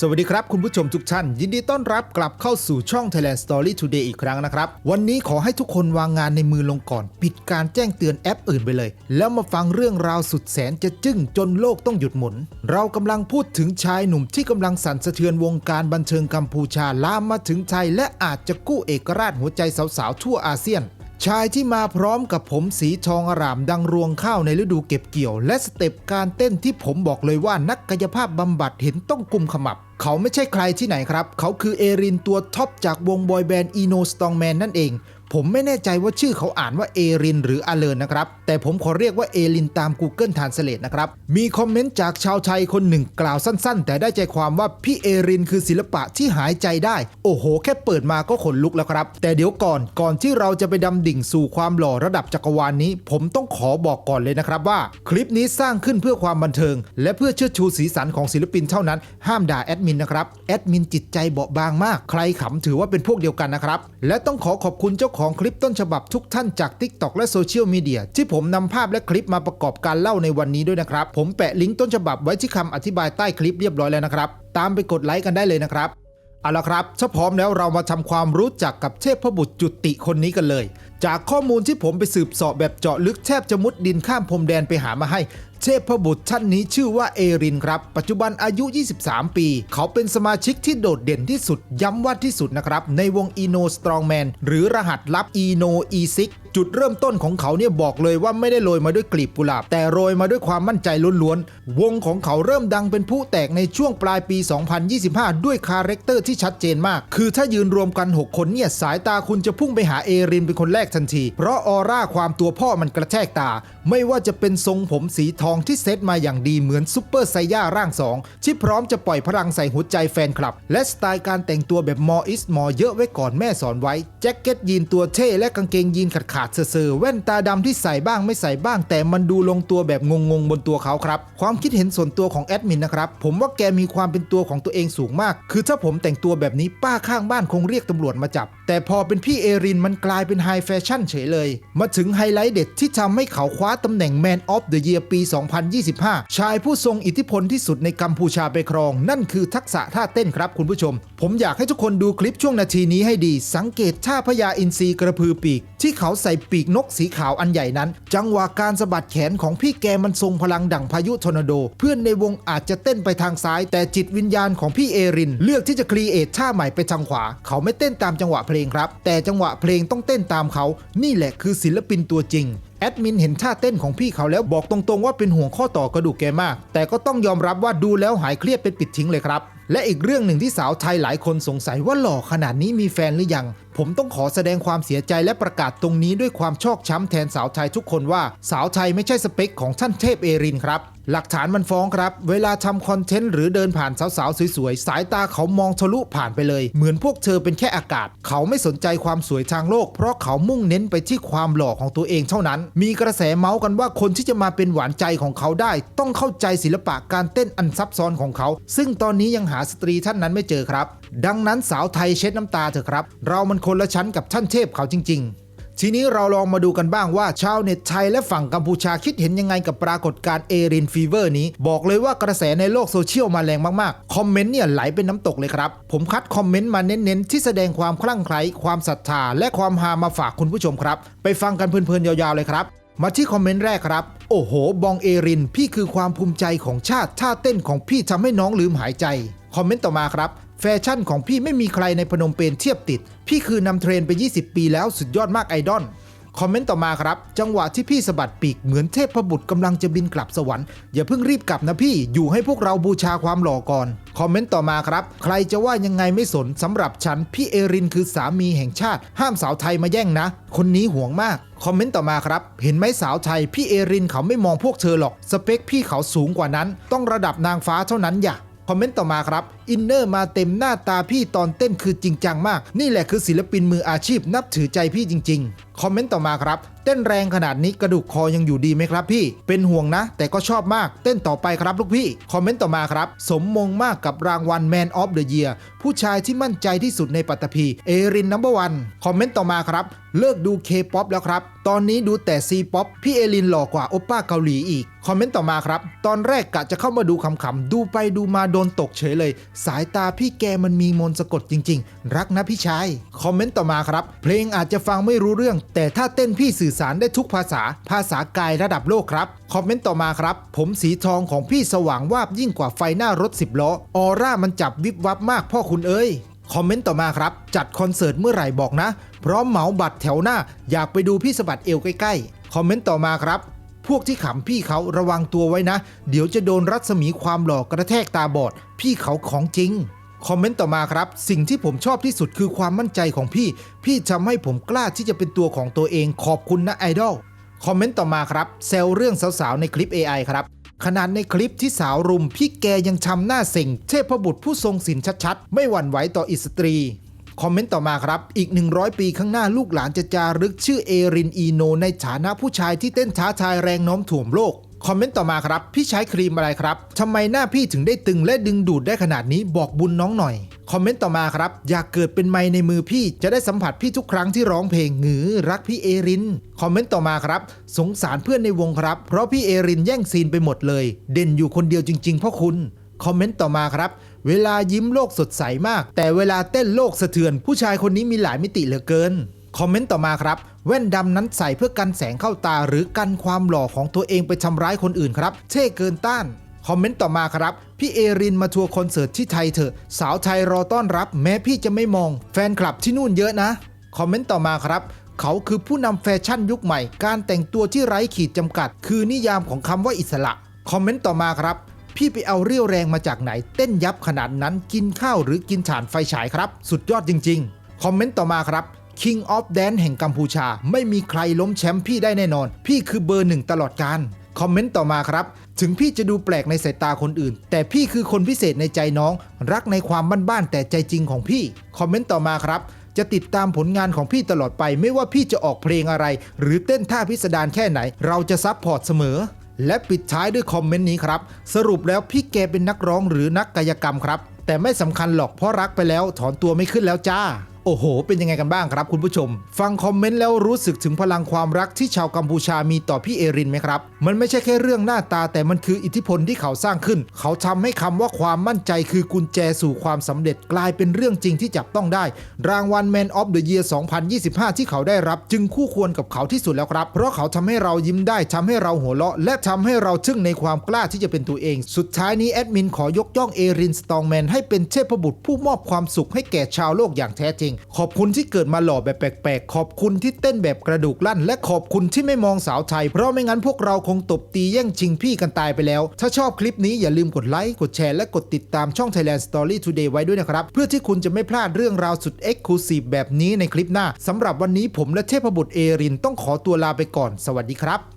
สวัสดีครับ คุณผู้ชมทุกท่าน ยินดีต้อนรับกลับเข้าสู่ช่อง Thailand Story Today อีกครั้งนะครับ วันนี้ขอให้ทุกคนวางงานในมือลงก่อน ปิดการแจ้งเตือนแอปอื่นไปเลย แล้วมาฟังเรื่องราวสุดแสนจะจึ้งจนโลกต้องหยุดหมุน เรากำลังพูดถึงชายหนุ่มที่กำลังสั่นสะเทือนวงการบันเทิงกัมพูชาลามมาถึงไทย และอาจจะกู้เอกราชหัวใจสาวๆทั่วอาเซียนชายที่มาพร้อมกับผมสีทองอารามดังรวงข้าวในฤดูเก็บเกี่ยว และสเต็ปการเต้นที่ผมบอกเลยว่านักกายภาพบำบัดเห็นต้องกุมขมับ เขาไม่ใช่ใครที่ไหนครับ เขาคือเอรินตัวท็อปจากวงบอยแบนด์อีโนสตองแมนนั่นเอง ผมไม่แน่ใจว่าชื่อเขาอ่านว่าเอรินหรืออาเลนนะครับ แต่ผมขอเรียกว่าเอรินตาม Google Translate นะครับ มีคอมเมนต์จากชาวไทยคนหนึ่งกล่าวสั้นๆ แต่ได้ใจความว่าพี่เอรินคือศิลปะที่หายใจได้ โอ้โห แค่เปิดมาก็ขนลุกแล้วครับ แต่เดี๋ยวก่อนก่อนที่เราจะไปดำดิ่งสู่ความหล่อระดับจักรวาลนนี้ ผมต้องขอบอกก่อนเลยนะครับว่า คลิปนี้สร้างขึ้นเพื่อความบันเทิง และเพื่อเชิดชูสีสันของศิลปินเท่านั้น ห้ามด่าแอดมินนะครับแอดมินจิตใจเบาบางมากใครขำถือว่าเป็นพวกเดียวกันนะครับและต้องขอขอบคุณเจ้าของคลิปต้นฉบับทุกท่านจาก TikTok และโซเชียลมีเดียที่ผมนำภาพและคลิปมาประกอบการเล่าในวันนี้ด้วยนะครับ ผมแปะลิงก์ต้นฉบับไว้ที่คำอธิบายใต้คลิปเรียบร้อยแล้วนะครับ ตามไปกดไลค์กันได้เลยนะครับเอาละครับ ถ้าพร้อมแล้วเรามาทำความรู้จักกับเทพบุตรจุติคนนี้กันเลย จากข้อมูลที่ผมไปสืบสอบแบบเจาะลึกแทบจะมุดดินข้ามพรมแดนไปหามาให้ เทพบุตรท่านนี้ชื่อว่าเอรินครับ ปัจจุบันอายุ 23 ปี เขาเป็นสมาชิกที่โดดเด่นที่สุด ย้ำว่าที่สุดนะครับ ในวง Eno Strongman หรือรหัสลับ Eno E6 จุดเริ่มต้นของเขาเนี่ยบอกเลยว่าไม่ได้โรยมาด้วยกลีบกุหลาบ แต่โรยมาด้วยความมั่นใจล้วนๆ วงของเขาเริ่มดังเป็นผู้แตกในช่วงปลายปี 2025 ด้วยคาแรคเตอร์ที่ชัดเจนมาก คือถ้ายืนรวมกัน 6 คนเนี่ยสายตาคุณจะพุ่งไปหาเอรินเป็นคนแรกทันที เพราะออร่าความตัวพ่อมันกระแทกตา ไม่ว่าจะเป็นทรงผมสีทองที่เซตมาอย่างดีเหมือนซุปเปอร์ไซย่าร่างสองที่พร้อมจะปล่อยพลังใส่หัวใจแฟนคลับ และสไตล์การแต่งตัวแบบมออิสมอเยอะไว้ก่อนแม่สอนไว้ แจ็คเก็ตยีนตัวเท่และกางเกงยีนขาดขาดๆเซอร์แว่นตาดำที่ใส่บ้างไม่ใส่บ้าง แต่มันดูลงตัวแบบงงๆบนตัวเขาครับ ความคิดเห็นส่วนตัวของแอดมินนะครับ ผมว่าแกมีความเป็นตัวของตัวเองสูงมาก คือถ้าผมแต่งตัวแบบนี้ป้าข้างบ้านคงเรียกตำรวจมาจับ แต่พอเป็นพี่เอรินมันกลายเป็นไฮแฟชั่นเฉยเลย มาถึงไฮไลท์เด็ดที่ทำให้เขาคว้าตำแหน่ง Man of the Year ปี2025 ชายผู้ทรงอิทธิพลที่สุดในกัมพูชาไปครอง นั่นคือทักษะท่าเต้นครับคุณผู้ชม ผมอยากให้ทุกคนดูคลิปช่วงนาทีนี้ให้ดี สังเกตท่าพญาอินทรีกระพือปีก ที่เขาใส่ปีกนกสีขาวอันใหญ่นั้น จังหวะการสะบัดแขนของพี่แกมันทรงพลังดั่งพายุทอร์นาโด เพื่อนในวงอาจจะเต้นไปทางซ้าย แต่จิตวิญญาณของพี่เอริน เลือกที่จะครีเอทท่าใหม่ไปทางขวา เขาไม่เต้นตามจังหวะเพลงครับ แต่จังหวะเพลงต้องเต้นตามเขา นี่แหละคือศิลปินตัวจริงแอดมินเห็นท่าเต้นของพี่เขาแล้วบอกตรงๆว่าเป็นห่วงข้อต่อกระดูกแกมาก แต่ก็ต้องยอมรับว่าดูแล้วหายเครียดเป็นปิดทิ้งเลยครับ และอีกเรื่องหนึ่งที่สาวไทยหลายคนสงสัยว่าหล่อขนาดนี้มีแฟนหรือยัง ผมต้องขอแสดงความเสียใจและประกาศตรงนี้ด้วยความชอกช้ำแทนสาวไทยทุกคนว่า สาวไทยไม่ใช่สเปคของท่านเทพเอรินครับ หลักฐานมันฟ้องครับ เวลาทำคอนเทนต์หรือเดินผ่านสาวๆสวยๆ สายตาเขามองทะลุผ่านไปเลย เหมือนพวกเธอเป็นแค่อากาศ เขาไม่สนใจความสวยทางโลก เพราะเขามุ่งเน้นไปที่ความหล่อของตัวเองเท่านั้น มีกระแสเมาส์กันว่าคนที่จะมาเป็นหวานใจของเขาได้ ต้องเข้าใจศิลปะการเต้นอันซับซ้อนของเขา ซึ่งตอนนี้ยังหาสตรีท่านนั้นไม่เจอครับ ดังนั้นสาวไทยเช็ดน้ำตาเถอะครับ เรามันคนละชั้นกับท่านเทพเขาจริง ๆทีนี้เราลองมาดูกันบ้างว่าชาวเน็ตไทยและฝั่งกัมพูชาคิดเห็นยังไงกับปรากฏการณ์เอรินฟีเวอร์นี้ บอกเลยว่ากระแสในโลกโซเชียลมาแรงมากๆ คอมเมนต์เนี่ยไหลเป็นน้ำตกเลยครับ ผมคัดคอมเมนต์มาเน้นๆ ที่แสดงความคลั่งไคล้ความศรัทธา และความฮามาฝากคุณผู้ชมครับ ไปฟังกันเพลินๆยาวๆเลยครับ มาที่คอมเมนต์แรกครับ โอ้โห บองเอริน พี่คือความภูมิใจของชาติท่าเต้นของพี่ทำให้น้องลืมหายใจ คอมเมนต์ต่อมาครับ แฟชั่นของพี่ไม่มีใครในพนมเปญเทียบติด พี่คือนำเทรนไป 20 ปีแล้วสุดยอดมากไอดอลคอมเมนต์ต่อมาครับ จังหวะที่พี่สะบัดปีกเหมือนเทพบุตรกำลังจะบินกลับสวรรค์อย่าเพิ่งรีบกลับนะพี่อยู่ให้พวกเราบูชาความหล่อก่อน คอมเมนต์ต่อมาครับ ใครจะว่ายังไงไม่สนสำหรับฉัน พี่เอรินคือสามีแห่งชาติ ห้ามสาวไทยมาแย่งนะ คนนี้ห่วงมากคอมเมนต์ต่อมาครับ เห็นไหมสาวไทย พี่เอรินเขาไม่มองพวกเธอหรอก สเปคพี่เขาสูงกว่านั้น ต้องระดับนางฟ้าเท่านั้นอย่า คอมเมนต์ต่อมาครับ อินเนอร์มาเต็มหน้าตาพี่ตอนเต้นคือจริงจังมาก นี่แหละคือศิลปินมืออาชีพนับถือใจพี่จริงๆ คอมเมนต์ต่อมาครับ เต้นแรงขนาดนี้กระดูกคอยังอยู่ดีไหมครับพี่ เป็นห่วงนะ แต่ก็ชอบมากเต้นต่อไปครับลูกพี่ คอมเมนต์ต่อมาครับ สมมงมากกับรางวัล Man of the Year ผู้ชายที่มั่นใจที่สุดในปัตตภีเอรินนัมเบอร์วันคอมเมนต์ต่อมาครับ เลิกดู K-POP แล้วครับ ตอนนี้ดูแต่ C-POP พี่เอรินหล่อกว่าโอปป้าเกาหลีอีก คอมเมนต์ต่อมาครับ ตอนแรกกะจะเข้ามาดูขำๆดูไปดูมาโดนตกเฉยเลย สายตาพี่แกมันมีมนสะกดจริง ๆ รักนะพี่ชาย คอมเมนต์ต่อมาครับ เพลงอาจจะฟังไม่รู้เรื่องแต่ถ้าเต้นพี่สื่อสารได้ทุกภาษา ภาษากายระดับโลกครับ คอมเมนต์ต่อมาครับ ผมสีทองของพี่สว่างวาบยิ่งกว่าไฟหน้ารถสิบล้อออร่ามันจับวิบวับมากพ่อคุณเอ้ยคอมเมนต์ต่อมาครับ จัดคอนเสิร์ตเมื่อไหร่บอกนะ พร้อมเหมาบัตรแถวหน้า อยากไปดูพี่สะบัดเอวใกล้ๆ คอมเมนต์ต่อมาครับ พวกที่ขำพี่เขาระวังตัวไว้นะ เดี๋ยวจะโดนรัศมีความหลอกกระแทกตาบอด พี่เขาของจริง คอมเมนต์ต่อมาครับ สิ่งที่ผมชอบที่สุดคือความมั่นใจของพี่ พี่ทำให้ผมกล้าที่จะเป็นตัวของตัวเองขอบคุณนะไอดอลคอมเมนต์ต่อมาครับเซลเรื่องสาวๆในคลิป AI ครับขนาดในคลิปที่สาวรุม พี่แกยังชำหน้าเสิ่ง เทพบุตรผู้ทรงศีลชัดๆ ไม่หวั่นไหวต่ออิสตรี คอมเมนต์ต่อมาครับ อีก 100 ปีข้างหน้าลูกหลานจะจารึกชื่อเอรินอีโน ในฐานะผู้ชายที่เต้นท้าทายแรงโน้มถ่วงโลก คอมเมนต์ต่อมาครับ พี่ใช้ครีมอะไรครับทำไมหน้าพี่ถึงได้ตึงและดึงดูดได้ขนาดนี้บอกบุญน้องหน่อย คอมเมนต์ต่อมาครับ อยากเกิดเป็นไมค์ในมือพี่จะได้สัมผัสพี่ทุกครั้งที่ร้องเพลงหงือรักพี่เอริน คอมเมนต์ต่อมาครับ สงสารเพื่อนในวงครับ เพราะพี่เอรินแย่งซีนไปหมดเลย เด่นอยู่คนเดียวจริงๆพ่อคุณ คอมเมนต์ต่อมาครับ เวลายิ้มโลกสดใสมาก แต่เวลาเต้นโลกสะเทือน ผู้ชายคนนี้มีหลายมิติเหลือเกิน คอมเมนต์ต่อมาครับ แว่นดำนั้นใส่เพื่อกันแสงเข้าตาหรือกันความหล่อของตัวเองไปทำร้ายคนอื่นครับ เท่เกินต้าน คอมเมนต์ต่อมาครับ พี่เอรินมาทัวร์คอนเสิร์ตที่ไทยเถอะ สาวไทยรอต้อนรับ แม้พี่จะไม่มอง แฟนคลับที่นู่นเยอะนะ คอมเมนต์ต่อมาครับเขาคือผู้นำแฟชั่นยุคใหม่ การแต่งตัวที่ไร้ขีดจำกัด คือนิยามของคำว่าอิสระ คอมเมนต์ต่อมาครับ พี่ไปเอาเรี่ยวแรงมาจากไหน เต้นยับขนาดนั้นกินข้าวหรือกินถ่านไฟฉายครับ สุดยอดจริง ๆ คอมเมนต์ต่อมาครับ King of Dance แห่งกัมพูชา ไม่มีใครล้มแชมป์พี่ได้แน่นอน พี่คือเบอร์หนึ่งตลอดการคอมเมนต์ต่อมาครับ ถึงพี่จะดูแปลกในสายตาคนอื่น แต่พี่คือคนพิเศษในใจน้อง รักในความบ้านๆแต่ใจจริงของพี่ คอมเมนต์ต่อมาครับ จะติดตามผลงานของพี่ตลอดไป ไม่ว่าพี่จะออกเพลงอะไร หรือเต้นท่าพิสดารแค่ไหน เราจะซับพอร์ตเสมอ และปิดท้ายด้วยคอมเมนต์นี้ครับ สรุปแล้วพี่แกเป็นนักร้องหรือนักกายกรรมครับ แต่ไม่สำคัญหรอกเพราะรักไปแล้วถอนตัวไม่ขึ้นแล้วจ้า โอ้โห เป็นยังไงกันบ้างครับคุณผู้ชม ฟังคอมเมนต์แล้วรู้สึกถึงพลังความรักที่ชาวกัมพูชามีต่อพี่เอรินไหมครับ มันไม่ใช่แค่เรื่องหน้าตาแต่มันคืออิทธิพลที่เขาสร้างขึ้น เขาทำให้คำว่าความมั่นใจคือกุญแจสู่ความสำเร็จกลายเป็นเรื่องจริงที่จับต้องได้ รางวัล Man of the Year 2025 ที่เขาได้รับ จึงคู่ควรกับเขาที่สุดแล้วครับ เพราะเขาทำให้เรายิ้มได้ทำให้เราหัวเราะ และทำให้เราทึ่งในความกล้าที่จะเป็นตัวเอง สุดท้ายนี้แอดมินขอยกย่องเอรินสตองแมนให้เป็นเทพบุตรผู้มอบความสุขให้แก่ชาวโลกอย่างแท้จริงขอบคุณที่เกิดมาหล่อแบบแปลกๆ ขอบคุณที่เต้นแบบกระดูกลั่น และขอบคุณที่ไม่มองสาวไทย เพราะไม่งั้นพวกเราคงตบตีแย่งชิงพี่กันตายไปแล้ว ถ้าชอบคลิปนี้อย่าลืมกดไลค์ กดแชร์และกดติดตามช่อง Thailand Story Today ไว้ด้วยนะครับ เพื่อที่คุณจะไม่พลาดเรื่องราวสุด Exclusive แบบนี้ในคลิปหน้าสำหรับวันนี้ผมและเทพบุตรเอรินต้องขอตัวลาไปก่อน สวัสดีครับ